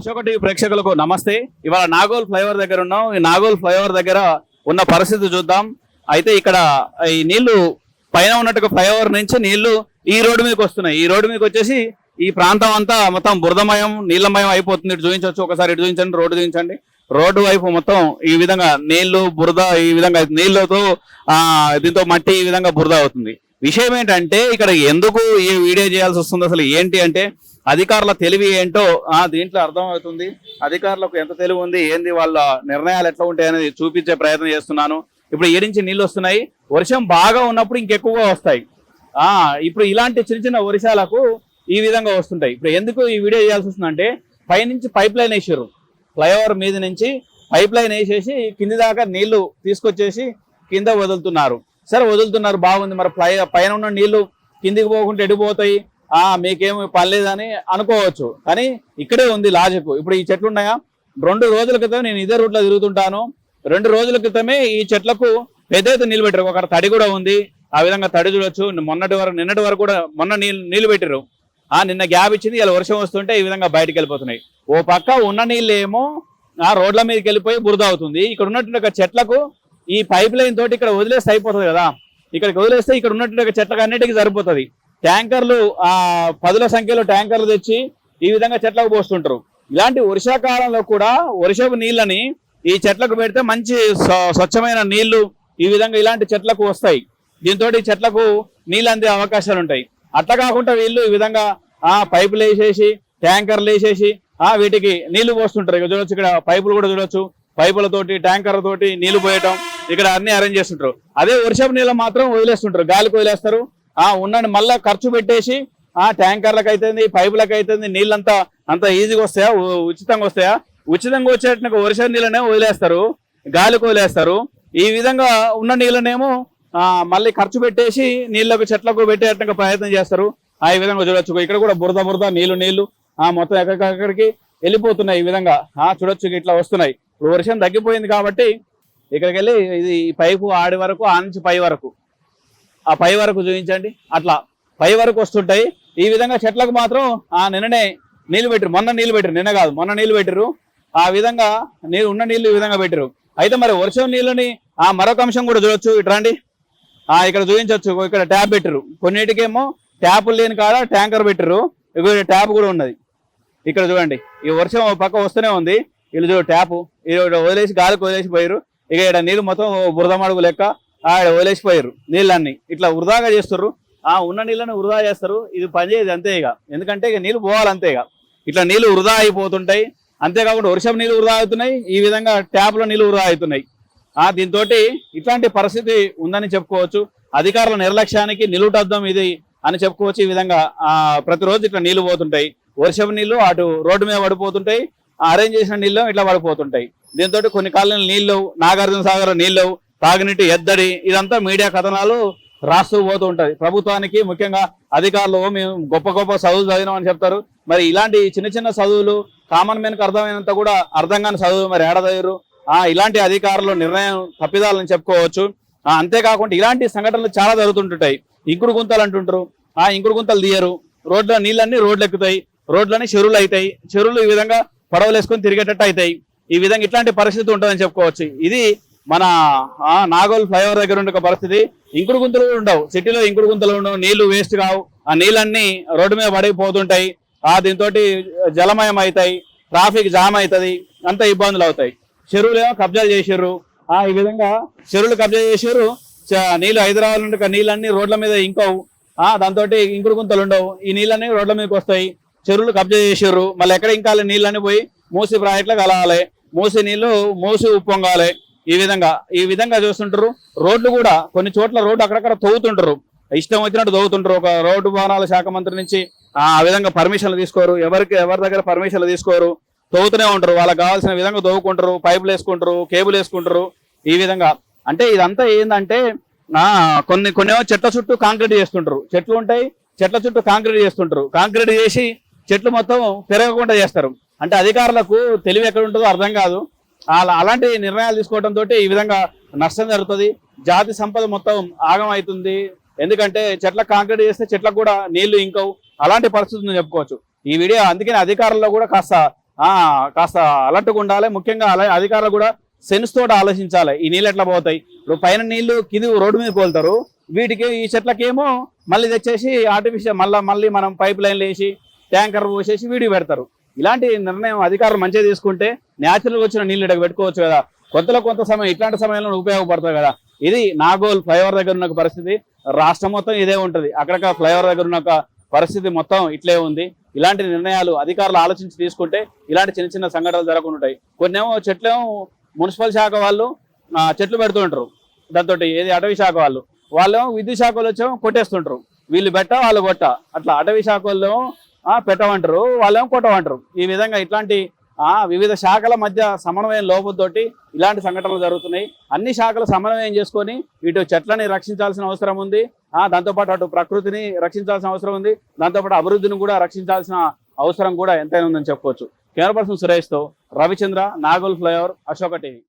Ashoka TV ప్రేక్షకులకు నమస్తే. ఇవాళ నాగోల్ ఫ్లైఓవర్ దగ్గర ఉన్నాం. ఈ నాగోల్ ఫ్లైఓవర్ దగ్గర ఉన్న పరిస్థితి చూద్దాం. అయితే ఇక్కడ ఈ నీళ్ళు పైన ఉన్నట్టుగా ఫ్లైఓవర్ నుంచి నీళ్ళు ఈ రోడ్డు మీదకి వస్తున్నాయి. ఈ రోడ్డు మీదకి వచ్చేసి ఈ ప్రాంతం అంతా మొత్తం బురదమయం నీళ్ళమయం అయిపోతుంది. ఇటు చూపించవచ్చు. ఒకసారి ఇటు చూపించండి రోడ్డు చూపించండి. రోడ్డు వైపు మొత్తం ఈ విధంగా నీళ్ళు బురద ఈ విధంగా నీళ్ళతో ఆ దీంతో మట్టి ఈ విధంగా బురద అవుతుంది. విషయం ఏంటంటే ఇక్కడ ఎందుకు ఈ వీడియో చేయాల్సి వస్తుంది అసలు ఏంటి అంటే అధికారుల తెలివి ఏంటో ఆ దీంట్లో అర్థమవుతుంది. అధికారులకు ఎంత తెలివి ఉంది ఏంది వాళ్ళ నిర్ణయాలు ఎట్లా ఉంటాయి అనేది చూపించే ప్రయత్నం చేస్తున్నాను. ఇప్పుడు ఏ నుంచి నీళ్ళు వస్తున్నాయి వర్షం బాగా ఉన్నప్పుడు ఇంకెక్కువగా వస్తాయి. ఆ ఇప్పుడు ఇలాంటి చిన్న చిన్న వర్షాలకు ఈ విధంగా వస్తుంటాయి. ఇప్పుడు ఎందుకు ఈ వీడియో చేయాల్సి వస్తుందంటే పైనుంచి పైప్ లైన్ వేసారు ఫ్లైఓవర్ మీద నుంచి పైప్ లైన్ వేసేసి కింది దాకా నీళ్ళు తీసుకొచ్చేసి కింద వదులుతున్నారు. సరే వదులుతున్నారు బాగుంది. మరి ఫ్లై పైన ఉన్న నీళ్ళు కిందికి పోకుండా ఎడిపోతాయి ఆ మీకేమి పర్లేదని అనుకోవచ్చు. కానీ ఇక్కడే ఉంది లాజిక్ ఇప్పుడు ఈ చెట్లు ఉన్నాయా? రెండు రోజుల క్రితం నేను ఇదే రూట్లో తిరుగుతుంటాను. రెండు రోజుల క్రితమే ఈ చెట్లకు పెద్ద ఎత్తున నీళ్ళు పెట్టారు. ఒక తడి కూడా ఉంది. ఆ విధంగా తడి చూడొచ్చు. మొన్నటి వరకు నిన్నటి వరకు కూడా మొన్న నీళ్ళు నీళ్ళు పెట్టారు. ఆ నిన్న గ్యాప్ ఇచ్చింది. ఇలా వర్షం వస్తుంటే ఈ విధంగా బయటకు వెళ్ళిపోతున్నాయి. ఓ పక్క ఉన్న నీళ్ళు ఏమో ఆ రోడ్ల మీదకి వెళ్ళిపోయి బురద అవుతుంది. ఇక్కడ ఉన్నటువంటి చెట్లకు ఈ పైప్ లైన్ తోటి ఇక్కడ వదిలేస్తే అయిపోతుంది కదా. ఇక్కడికి వదిలేస్తే ఇక్కడ ఉన్నటువంటి చెట్లకు అన్నిటికీ సరిపోతుంది. ట్యాంకర్లు ఆ పదుల సంఖ్యలో ట్యాంకర్లు తెచ్చి ఈ విధంగా చెట్లకు పోస్తుంటారు. ఇలాంటి వర్షాకాలంలో కూడా వర్షపు నీళ్ళని ఈ చెట్లకు పెడితే మంచి స్వచ్ఛమైన నీళ్ళు ఈ విధంగా ఇలాంటి చెట్లకు వస్తాయి. దీంతో చెట్లకు నీళ్ళు అందే అవకాశాలు ఉంటాయి. అట్లా కాకుండా వీళ్ళు ఈ విధంగా ఆ పైపులు వేసేసి ట్యాంకర్లు వేసేసి ఆ వీటికి నీళ్ళు పోస్తుంటారు. ఇక చూడొచ్చు ఇక్కడ పైపులు కూడా చూడొచ్చు. పైపులతోటి ట్యాంకర్ తోటి నీళ్ళు పోయటం. ఇక్కడ అన్ని అరేంజ్ చేస్తుంటారు. అదే వర్షపు నీళ్ళు మాత్రం వదిలేస్తుంటారు. గాలికి వదిలేస్తారు. ఆ ఉన్న మళ్ళా ఖర్చు పెట్టేసి ఆ ట్యాంకర్లకు అవుతుంది పైపులకు అవుతుంది నీళ్ళంతా అంత ఈజీగా వస్తాయా? ఉచితంగా వస్తాయా? ఉచితంగా వచ్చేట వర్ష నీళ్ళనే వదిలేస్తారు. గాలికి వదిలేస్తారు. ఈ విధంగా ఉన్న నీళ్ళనేమో మళ్ళీ ఖర్చు పెట్టేసి నీళ్ళకు చెట్లకు పెట్టేటట్టుగా ప్రయత్నం చేస్తారు. ఆ ఈ విధంగా చూడొచ్చు. ఇక్కడ కూడా బురద బురద నీళ్ళు నీళ్ళు ఆ మొత్తం ఎక్కడికక్కడికి వెళ్ళిపోతున్నాయి ఈ విధంగా. ఆ చూడొచ్చు. ఇట్లా వస్తున్నాయి. ఇప్పుడు వర్షం తగ్గిపోయింది కాబట్టి ఇక్కడికి వెళ్ళి ఇది పైపు ఆడి వరకు ఆ నుంచి పై వరకు. ఆ పై వరకు చూపించండి. అట్లా పై వరకు వస్తుంటాయి. ఈ విధంగా చెట్లకు మాత్రం ఆ నిన్ననే నీళ్ళు పెట్టరు మొన్న నీళ్ళు పెట్టరు నిన్న కాదు మొన్న నీళ్ళు పెట్టరు ఆ విధంగా నీళ్ళు ఉన్న నీళ్ళు ఈ విధంగా పెట్టరు అయితే మరి వర్షం నీళ్ళని ఆ మరొక అంశం కూడా చూడొచ్చు. ఇటు రండి. ఆ ఇక్కడ చూపించవచ్చు ఇక్కడ ట్యాప్ పెట్టారు కొన్నిటికేమో ట్యాపులు లేని కాడ ట్యాంకర్ పెట్టారు ఇక్కడ ట్యాప్ కూడా ఉన్నది. ఇక్కడ చూడండి. ఈ వర్షం పక్క వస్తూనే ఉంది. వీళ్ళు చూడు ట్యాపు. ఇక్కడ వదిలేసి గాలికి వదిలేసి పోయారు ఇక ఇక్కడ నీళ్ళు మొత్తం బురద మడుగు లెక్క ఆడ వదిలేసిపోయారు నీళ్ళన్నీ. ఇట్లా వృధాగా చేస్తారు ఆ ఉన్న నీళ్ళని వృధా చేస్తారు. ఇది పనిచేయదు అంతే ఇక. ఎందుకంటే ఇక నీళ్ళు పోవాలి అంతే ఇక. ఇట్లా నీళ్ళు వృధా అయిపోతుంటాయి. అంతేకాకుండా వర్షం నీళ్ళు వృధా అవుతున్నాయి. ఈ విధంగా ట్యాప్లో నీళ్ళు వృధా అవుతున్నాయి. ఆ దీంతో ఇట్లాంటి పరిస్థితి ఉందని చెప్పుకోవచ్చు. అధికారుల నిర్లక్ష్యానికి నిలుటద్దం ఇది అని చెప్పుకోవచ్చు ఈ విధంగా. ప్రతిరోజు ఇట్లా నీళ్ళు పోతుంటాయి. వర్షపు నీళ్ళు అటు రోడ్డు మీద పడిపోతుంటాయి. అరేంజ్ చేసిన నీళ్ళు ఇట్లా పడిపోతుంటాయి. దీంతో కొన్ని కాలనీలు నీళ్ళు నాగార్జున సాగర్ నీళ్ళు తాగునీటి ఎద్దడి ఇదంతా మీడియా కథనాలు రాస్తూ పోతూ ఉంటాయి ప్రభుత్వానికి ముఖ్యంగా అధికారులు మేము గొప్ప గొప్ప చదువులు చదివినామని చెప్తారు. మరి ఇలాంటి చిన్న చిన్న చదువులు కామన్ మ్యాన్కి అర్థమైనంత కూడా అర్థం కాని చదువు మరి ఏడదయ్యరు ఆ ఇలాంటి అధికారులు నిర్ణయం తప్పిదాలని చెప్పుకోవచ్చు. అంతేకాకుండా ఇలాంటి సంఘటనలు చాలా జరుగుతుంటుంటాయి. ఇంకుడు గుంతలు అంటుంటారు. ఆ ఇంకుడు గుంతలు తీయరు. రోడ్ల నీళ్ళన్నీ రోడ్లు ఎక్కుతాయి రోడ్లన్నీ చెరువులు అవుతాయి చెరువులు ఈ విధంగా పడవలు వేసుకొని తిరిగేటట్టు అవుతాయి. ఈ విధంగా ఇట్లాంటి పరిస్థితి ఉంటుందని చెప్పుకోవచ్చు. ఇది మన నాగోల్ ఫ్లైఓవర్ దగ్గర ఉండే ఒక పరిస్థితి. ఇంకుడు గుంతలు కూడా ఉండవు. సిటీలో ఇంకుడు గుంతలు ఉండవు. నీళ్ళు వేస్ట్ కావు. ఆ నీళ్ళన్నీ రోడ్డు మీద పడిపోతుంటాయి. ఆ దీంతో జలమయం అవుతాయి. ట్రాఫిక్ జామ్ అవుతుంది. అంత ఇబ్బందులు అవుతాయి. చెరువులు ఏమో కబ్జాలు చేసారు ఆ ఈ విధంగా చెరువులు కబ్జా చేసారు నీళ్ళు హైదరాబాద్ నుండి నీళ్ళన్నీ రోడ్ల మీద ఇంకవు. దాంతో ఇంకుడు గుంతలు ఉండవు. ఈ నీళ్ళన్నీ రోడ్ల మీదకి వస్తాయి. చెరువులు కబ్జా చేసారు మళ్ళీ ఎక్కడ ఇంకా నీళ్ళని పోయి మూసి ప్రాజెక్టులో కలవాలి మూసి నీళ్ళు మూసి ఉప్పొంగాలి. ఈ విధంగా ఈ విధంగా చూస్తుంటారు. రోడ్లు కూడా కొన్ని చోట్ల రోడ్డు అక్కడక్కడ తవ్వుతుంటారు. ఇష్టం వచ్చినట్టు తవ్వుతుంటారు. ఒక రోడ్డు భవనాల శాఖ మంత్రి నుంచి ఆ విధంగా పర్మిషన్లు తీసుకోరు. ఎవరికి ఎవరి దగ్గర పర్మిషన్లు తీసుకోరు. తవ్వుతూనే ఉంటారు. వాళ్ళకి కావాల్సిన విధంగా తవ్వుకుంటారు. పైపులు వేసుకుంటారు కేబుల్ వేసుకుంటారు. ఈ విధంగా. అంటే ఇదంతా ఏంటంటే నా కొన్ని కొన్ని చెట్ల చుట్టూ కాంక్రీట్ చేస్తుంటారు. చెట్లు ఉంటాయి చెట్ల చుట్టూ కాంక్రీట్ చేస్తుంటారు. కాంక్రీట్ చేసి చెట్లు మొత్తం పెరగకుండా చేస్తారు. అంటే అధికారులకు తెలివి ఎక్కడ ఉంటుందో అర్థం కాదు. అలా అలాంటి నిర్ణయాలు తీసుకోవడం తోటి ఈ విధంగా నష్టం జరుగుతుంది. జాతి సంపద మొత్తం ఆగం అవుతుంది. ఎందుకంటే చెట్ల కాంక్రీట్ చేస్తే చెట్లకు కూడా నీళ్ళు ఇంకవు. అలాంటి పరిస్థితులు చెప్పుకోవచ్చు. ఈ వీడియో అందుకని అధికారుల్లో కూడా కాస్త కాస్త అలర్ట్గా ఉండాలి. ముఖ్యంగా అలా అధికారులు కూడా సెన్స్ తోటి ఆలోచించాలి. ఈ నీళ్ళు ఎట్లా పోతాయి? ఇప్పుడు పైన నీళ్ళు కింది రోడ్డు మీద పోలుతారు. వీటికి ఈ చెట్లకేమో మళ్ళీ తెచ్చేసి ఆర్టిఫిషియల్ మళ్ళీ మళ్ళీ మనం పైప్ లైన్లు వేసి ట్యాంకర్ పోసేసి వీడియో పెడతారు. ఇలాంటి నిర్ణయం అధికారులు మంచిగా తీసుకుంటే న్యాచురల్గా వచ్చిన నీళ్ళు ఇక్కడ పెట్టుకోవచ్చు కదా. కొంతలో కొంత సమయం ఇట్లాంటి సమయంలో ఉపయోగపడతాయి కదా. ఇది నాగోల్ ఫ్లైఓవర్ దగ్గర ఉన్న పరిస్థితి. రాష్ట్రం మొత్తం ఇదే ఉంటుంది. అక్కడక్కడ ఫ్లైఓవర్ దగ్గర ఉన్న పరిస్థితి మొత్తం ఇట్లే ఉంది. ఇలాంటి నిర్ణయాలు అధికారులు ఆలోచించి తీసుకుంటే ఇలాంటి చిన్న చిన్న సంఘటనలు జరగకుండా ఉంటాయి. కొన్నేమో చెట్లేమో మున్సిపల్ శాఖ వాళ్ళు చెట్లు పెడుతుంటారు దాంతో ఏది అటవీ శాఖ వాళ్ళు. వాళ్ళేమో విద్యుత్ శాఖ వాళ్ళు వచ్చేమో కొట్టేస్తుంటారు. వీళ్ళు బెట్ట వాళ్ళు కొట్ట. అట్లా అటవీ శాఖ పెట్టమంటారు. వాళ్ళేమో కొట్టమంటారు. ఈ విధంగా ఇట్లాంటి ఆ వివిధ శాఖల మధ్య సమన్వయం లోపంతోటి ఇలాంటి సంఘటనలు జరుగుతున్నాయి. అన్ని శాఖలు సమన్వయం చేసుకొని ఇటు చెట్లని రక్షించాల్సిన అవసరం ఉంది. ఆ దాంతోపాటు అటు ప్రకృతిని రక్షించాల్సిన అవసరం ఉంది. దాంతోపాటు అభివృద్ధిని కూడా రక్షించాల్సిన అవసరం కూడా ఎంతైనా ఉందని చెప్పుకోవచ్చు. కెమెరా పర్సన్ సురేష్తో రవిచంద్ర నాగోల్ ఫ్లైఓవర్ అశోక టీవీ.